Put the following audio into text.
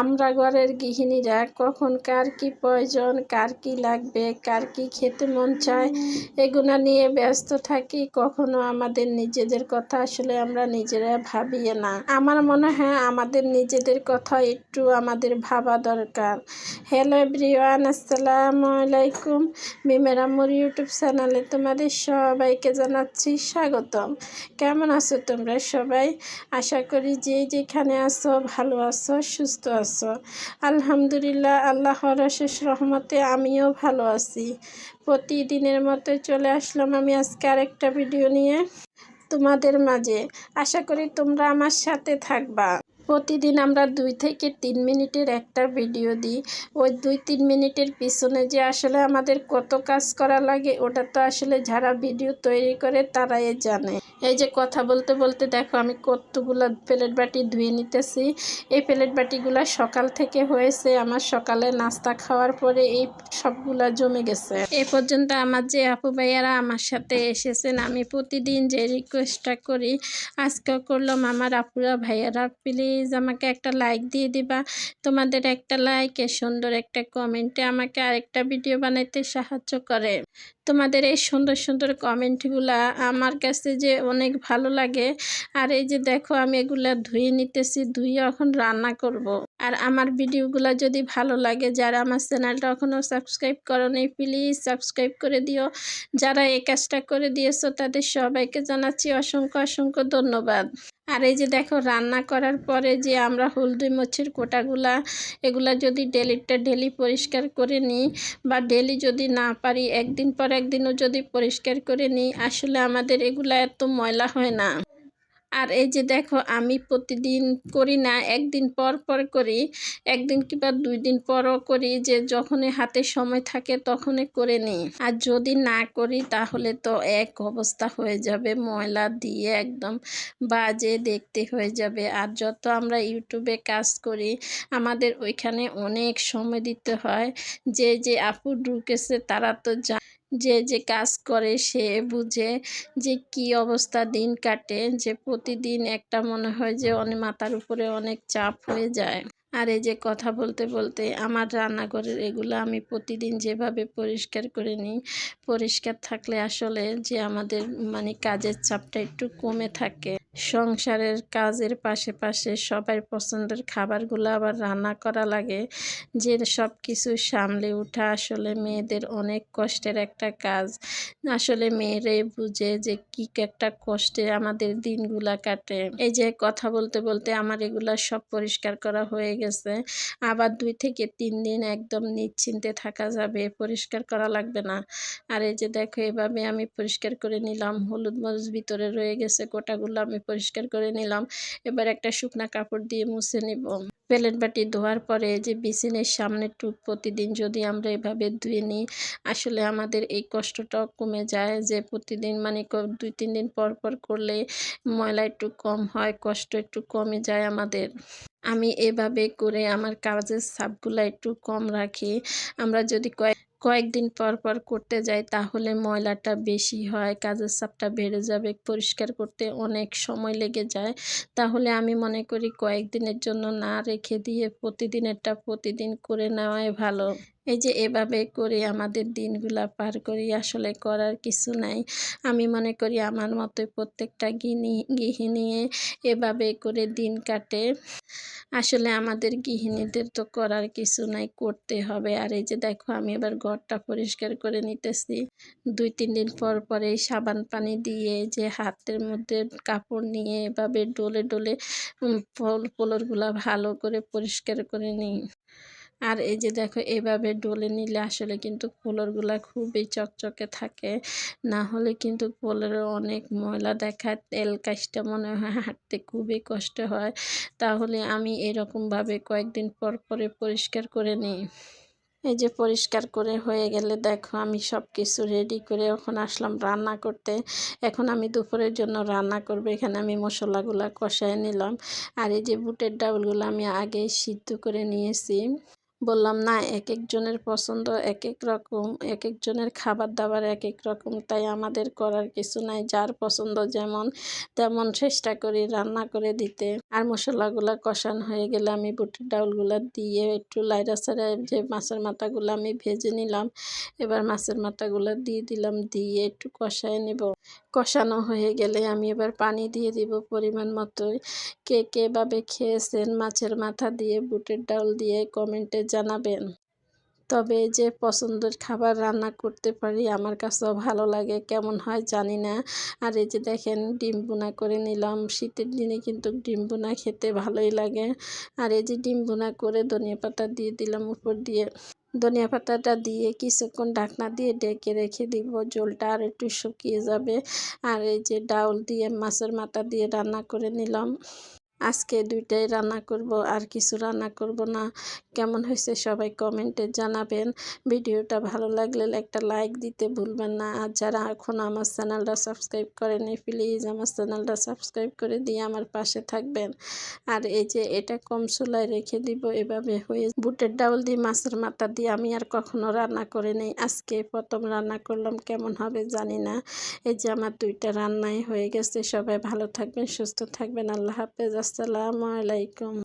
আমরা ঘরের গৃহিণীরা, কখন কার কি প্রয়োজন, কার কি লাগবে, কার কি খেতে মন চায় এগুলা নিয়ে ব্যস্ত থাকি, কখনো আমাদের নিজেদের কথা আসলে আমরা নিজেরা ভাবিয়ে না। আমার মনে হয় আমাদের নিজেদের কথা একটু আমাদের ভাবা দরকার। হ্যালো এভরিওয়ান, আসসালামু আলাইকুম। মিমেরামুর ইউটিউব চ্যানেলে তোমাদের সবাইকে জানাচ্ছি স্বাগতম। কেমন আছো তোমরা সবাই? আশা করি যে যেখানে আছো, ভালো আছো, সুস্থ আছো আলহামদুলিল্লাহ, আল্লাহর শেষ রহমতে আমিও ভালো আছি। প্রতিদিনের মতো চলে আসলাম আমি আজকে আরেকটা ভিডিও নিয়ে তোমাদের মাঝে। আশা করি তোমরা আমার সাথে থাকবা। প্রতিদিন আমরা দুই থেকে তিন মিনিটের একটা ভিডিও দিই। ওই দুই তিন মিনিটের পিছনে যে আসলে আমাদের কত কাজ করা লাগে, ওটা তো আসলে যারা ভিডিও তৈরি করে তারাই জানে। এই যে কথা বলতে বলতে দেখো, আমি কতগুলো প্লেট বাটি ধুয়ে নিতেছি। এই প্লেট বাটিগুলো সকাল থেকে হয়েছে। আমার সকালে নাস্তা খাওয়ার পরে এই সবগুলা জমে গেছে। এ পর্যন্ত আমার যে আপু ভাইয়ারা আমার সাথে এসেছেন, আমি প্রতিদিন যে রিকোয়েস্টটা করি আজকে করলাম। আমার আপুরা ভাইয়ারা প্লিজ আমাকে একটা লাইক দিয়ে দিবা। তোমাদের একটা লাইকে সুন্দর একটা কমেন্টে আমাকে আরেকটা ভিডিও বানাইতে সাহায্য করে। তোমাদের এই সুন্দর সুন্দর কমেন্টগুলা আমার কাছে যে অনেক ভালো লাগে। আর এই যে দেখো, আমি এগুলা ধুয়ে নিতেছি, ধুয়ে এখন রান্না করব। আর আমার ভিডিওগুলো যদি ভালো লাগে, যারা আমার চ্যানেলটা এখনও সাবস্ক্রাইব করো নেই প্লিজ সাবস্ক্রাইব করে দিও। যারা এই কাজটা করে দিয়েছ, তাদের সবাইকে জানাচ্ছি অসংখ্য অসংখ্য ধন্যবাদ। আর এই যে দেখো, রান্না করার পরে যে আমরা হলদি মরিচের কোটাগুলা, এগুলা যদি ডেলিটা ডেলি পরিষ্কার করে নিই, বা ডেলি যদি না পারি, একদিন পর একদিনও যদি পরিষ্কার করে নিই, আসলে আমাদের এগুলা এত ময়লা হয় না। আর এই যে দেখো, আমি প্রতিদিন করি না, একদিন পর পর করি, একদিন কিংবা দুই দিন পরও করি যে যখনই হাতে সময় থাকে তখনই করে নিই। আর যদি না করি তাহলে তো এক অবস্থা হয়ে যাবে, ময়লা দিয়ে একদম বাজে দেখতে হয়ে যাবে। আর যত আমরা ইউটিউবে কাজ করি, আমাদের ওইখানে অনেক সময় দিতে হয়, যে যে আপু ঢুকেছে তারা তো যা যে যে কাজ করে সে বুঝে যে কি অবস্থা দিন কাটে, যে প্রতিদিন একটা মনে হয় যে অনেক মাথার উপরে অনেক চাপ হয়ে যায়। আর এই যে কথা বলতে বলতে আমার রান্নাঘরের এগুলো আমি প্রতিদিন যেভাবে পরিষ্কার করে নিই, পরিষ্কার থাকলে আসলে যে আমাদের মানে কাজের চাপটা একটু কমে থাকে। সংসারের কাজের পাশে পাশে সবাই পছন্দের খাবারগুলো আবার রান্না করা লাগে, যে সব কিছু সামলে ওঠা আসলে মেয়েদের অনেক কষ্টের একটা কাজ। আসলে মেয়েরাই বুঝে যে কি একটা কষ্টে আমাদের দিনগুলা কাটে। এই যে কথা বলতে বলতে আমার এগুলা সব পরিষ্কার করা হয়ে গেছে। আবার দুই থেকে তিন দিন একদম নিশ্চিন্তে থাকা যাবে, পরিষ্কার করা লাগবে না। আর এই যে দেখো, এভাবে আমি পরিষ্কার করে নিলাম, হলুদ মরিচ ভিতরে রয়ে গেছে কোটাগুলো আমি পরিষ্কার করে নিলাম। এবার একটা শুকনা কাপড় দিয়ে মুছে নিব। প্লেট বাটি ধোয়ার পরে যে বিছিনের সামনে টুক প্রতিদিন যদি আমরা এভাবে ধুয়ে নিই, আসলে আমাদের এই কষ্টটাও কমে যায় যে প্রতিদিন মানে দুই, তিন দিন পর পর করলে ময়লা একটু কম হয়, কষ্ট একটু কমে যায় আমাদের। আমি এভাবে করে আমার কাজের সাপগুলো একটু কম রাখি। আমরা যদি কয়েক কয়েকদিন পর পর করতে যাই, তাহলে ময়লাটা বেশি হয়, কাজের চাপটা বেড়ে যাবে, পরিষ্কার করতে অনেক সময় লেগে যায়। তাহলে আমি মনে করি কয়েকদিনের জন্য না রেখে দিয়ে প্রতিদিনেরটা প্রতিদিন করে নেওয়াই ভালো। এই যে এভাবে করে আমাদের দিনগুলা পার করি আসলে করার কিছু নাই। আমি মনে করি আমার মতো প্রত্যেকটা গিনি, গৃহিণী এভাবে করে দিন কাটে। আসলে আমাদের গৃহিণীদের তো করার কিছু নাই, করতে হবে। আর এই যে দেখো, আমি এবার ঘরটা পরিষ্কার করে নিতেছি। দুই, তিন দিন পর পরে সাবান পানি দিয়ে যে হাতের মধ্যে কাপড় নিয়ে এভাবে ডলে ডলে ফল ফলরগুলা ভালো করে পরিষ্কার করে নিই। আর এই যে দেখো, এভাবে ডলে নিলে আসলে কিন্তু পোলরগুলা খুবই চকচকে থাকে। না হলে কিন্তু পোলরে অনেক ময়লা দেখায়, তেল কাজটা মনে হয় হাঁটতে খুবই কষ্ট হয়। তাহলে আমি এরকমভাবে কয়েকদিন পর পরে পরিষ্কার করে নিই। এই যে পরিষ্কার করে হয়ে গেলে দেখো, আমি সব কিছু রেডি করে এখন আসলাম রান্না করতে। এখন আমি দুপুরের জন্য রান্না করব, এখানে আমি মশলাগুলো কষায় নিলাম। আর এই যে বুটের ডাউলগুলো আমি আগে সিদ্ধ করে নিয়েছি। বললাম, না এক একজনের পছন্দ এক এক রকম এক একজনের খাবার দাবার এক এক রকম, তাই আমাদের করার কিছু নাই। যার পছন্দ যেমন, তেমন চেষ্টা করি রান্না করে দিতে। আর মশলাগুলো কষানো হয়ে গেলে আমি বুটের ডাউলগুলো দিয়ে একটু লাইরা সাইরা যে মাছের মাথাগুলো আমি ভেজে নিলাম, এবার মাছের মাথাগুলো দিয়ে দিলাম, দিয়ে একটু কষায় নেব। কষানো হয়ে গেলে আমি এবার পানি দিয়ে দিব পরিমাণ মতোই। কে কে ভাবে খেয়েছেন মাছের মাথা দিয়ে, বুটের ডাল দিয়ে কমেন্টে জানাবেন। তবে যে পছন্দের খাবার রান্না করতে পারি আমার কাছেও ভালো লাগে, কেমন হয় জানি না। আর এই যে দেখেন, ডিম বোনা করে নিলাম। শীতের দিনে কিন্তু ডিম বোনা খেতে ভালোই লাগে। আর এই যে ডিম বোনা করে ধনিয়া পাতা দিয়ে দিলাম উপর দিয়ে। ধনিয়া পাতাটা দিয়ে কিছুক্ষণ ঢাকনা দিয়ে ডেকে রেখে দিব। জলটা আর একটু শুকিয়ে যাবে। আর এই যে ডাউল দিয়ে মাছের মাথা দিয়ে রান্না করে নিলাম। আজকে দুইটাই রান্না করব, আর কিছু রান্না করব না। কেমন হয়েছে সবাই কমেন্টে জানাবেন। ভিডিওটা ভালো লাগলে একটা লাইক দিতে ভুলবেন না। আর যারা এখন আমার চ্যানেলটা সাবস্ক্রাইব করেনি প্লিজ আমার চ্যানেলটা সাবস্ক্রাইব করে দিয়ে আমার পাশে থাকবেন। আর এই যে এটা কম চুলায় রেখে দিব, এভাবে হয়ে বুটের ডাউল দিয়ে, মাছের মাথা দিয়ে আমি আর কখনো রান্না করে নেই। আজকে প্রথম রান্না করলাম, কেমন হবে জানি না। এই যে আমার দুইটা রান্নাই হয়ে গেছে। সবাই ভালো থাকবেন, সুস্থ থাকবেন। আল্লাহ হাফেজ। আসসালামু আলাইকুম।